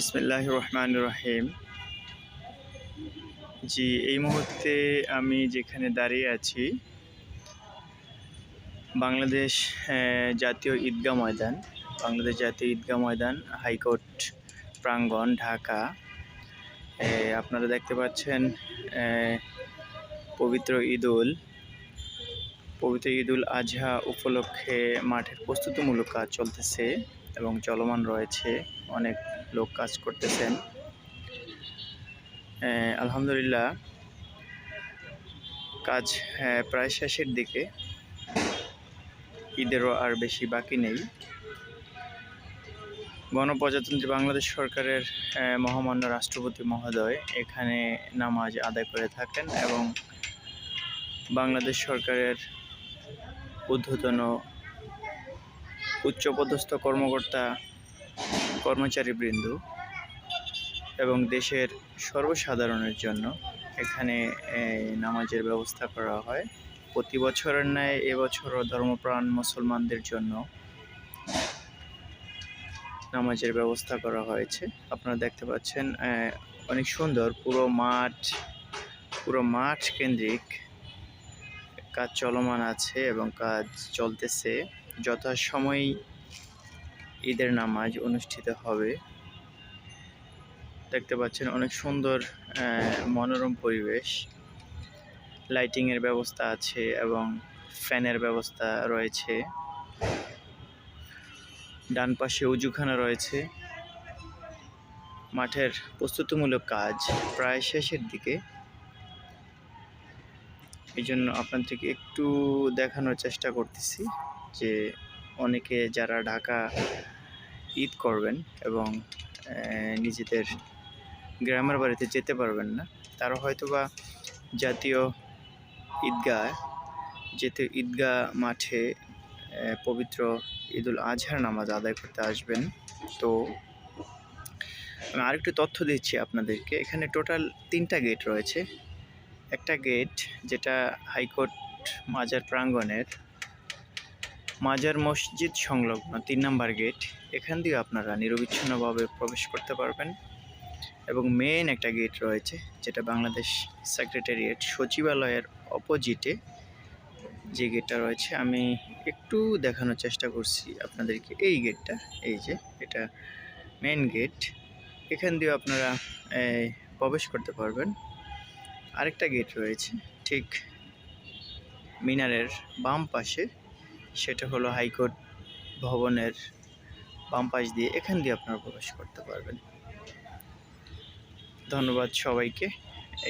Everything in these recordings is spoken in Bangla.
বিসমিল্লাহ রহমান রহিম জি, এই মুহূর্তে আমি যেখানে দাঁড়িয়ে আছি, বাংলাদেশ জাতীয় ঈদগাহ ময়দান, বাংলাদেশ জাতীয় ঈদগাহ ময়দান, হাইকোর্ট, প্রাঙ্গণ, ঢাকা। আপনারা দেখতে পাচ্ছেন পবিত্র ঈদুল পবিত্র ঈদুল আজহা উপলক্ষে মাঠের প্রস্তুতিমূলক কাজ চলতেছে এবং চলমান রয়েছে অনেক লোক কাজ করতেছেন। আলহামদুলিল্লাহ। কাজ প্রায় শেষের দিকে। ঈদেরও আর বেশি বাকি নেই। গণপ্রজাতন্ত্রী বাংলাদেশ সরকারের মহামান্য রাষ্ট্রপতি মহোদয় এখানে নামাজ আদায় করে থাকেন এবং বাংলাদেশ সরকারের ঊর্ধ্বতন উচ্চপদস্থ কর্মকর্তা কর্মচারীবৃন্দ এবং দেশের সর্বসাধারণের জন্য এখানে নামাজের ব্যবস্থা করা হয়। প্রতি বছরের ন্যায় এবছরও ধর্মপ্রাণ মুসলমানদের জন্য নামাজের ব্যবস্থা করা হয়েছে। আপনারা দেখতে পাচ্ছেন অনেক সুন্দর পুরো মাঠ পুরো মাঠ কেন্দ্রিক কাজ চলমান আছে এবং কাজ চলতেছে। যথাসময়ে ঈদের নামাজ অনুষ্ঠিত হবে। দেখতে পাচ্ছেন অনেক সুন্দর মনোরম পরিবেশ। লাইটিংয়ের ব্যবস্থা আছে এবং ফ্যানের ব্যবস্থা রয়েছে। ডান পাশে উজুখানা রয়েছে। মাঠের প্রস্তুতিমূলক কাজ প্রায় শেষের দিকে। এই জন্য আপনাদেরকে একটু দেখানোর চেষ্টা করতেছি যে অনেকে যারা ঢাকা ঈদ করবেন এবং নিজেদের গ্রামের বাড়িতে যেতে পারবেন না, তারা হয়তোবা জাতীয় ঈদগাহ যেতে ঈদগাহ মাঠে পবিত্র ঈদুল আজহার নামাজ আদায় করতে আসবেন। তো আমি আরেকটু তথ্য দিচ্ছি আপনাদেরকে। এখানে টোটাল তিনটা গেট রয়েছে। একটা গেট যেটা হাইকোর্ট মাজার প্রাঙ্গণের মাজার মসজিদ সংলগ্ন তিন নম্বর গেট। এখান দিয়ে আপনারা নিরবিচ্ছিন্নভাবে প্রবেশ করতে পারবেন এবং মেন একটা গেট রয়েছে, যেটা বাংলাদেশ সেক্রেটারিয়েট সচিবালয়ের অপোজিটে যে গেটটা রয়েছে। আমি একটু দেখানোর চেষ্টা করছি আপনাদেরকে এই গেটটা, এই যে এটা মেন গেট এখান দিয়ে আপনারা প্রবেশ করতে পারবেন। আরেকটা গেট রয়েছে, ঠিক মিনারের বাম পাশে। সেটা হলো হাইকোর্ট ভবনের বাম পাশ দিয়ে এখান দিয়ে আপনারা প্রবেশ করতে পারবেন। ধন্যবাদ সবাইকে।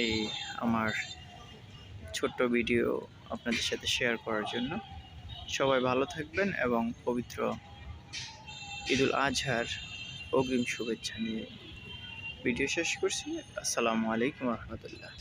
এই আমার ছোট্ট ভিডিও আপনাদের সাথে শেয়ার করার জন্য। সবাই ভালো থাকবেন এবং পবিত্র ঈদুল আজহার অগ্রিম শুভেচ্ছা নিয়ে ভিডিও শেষ করছি। আসসালামু আলাইকুম রহমতুল্লাহ।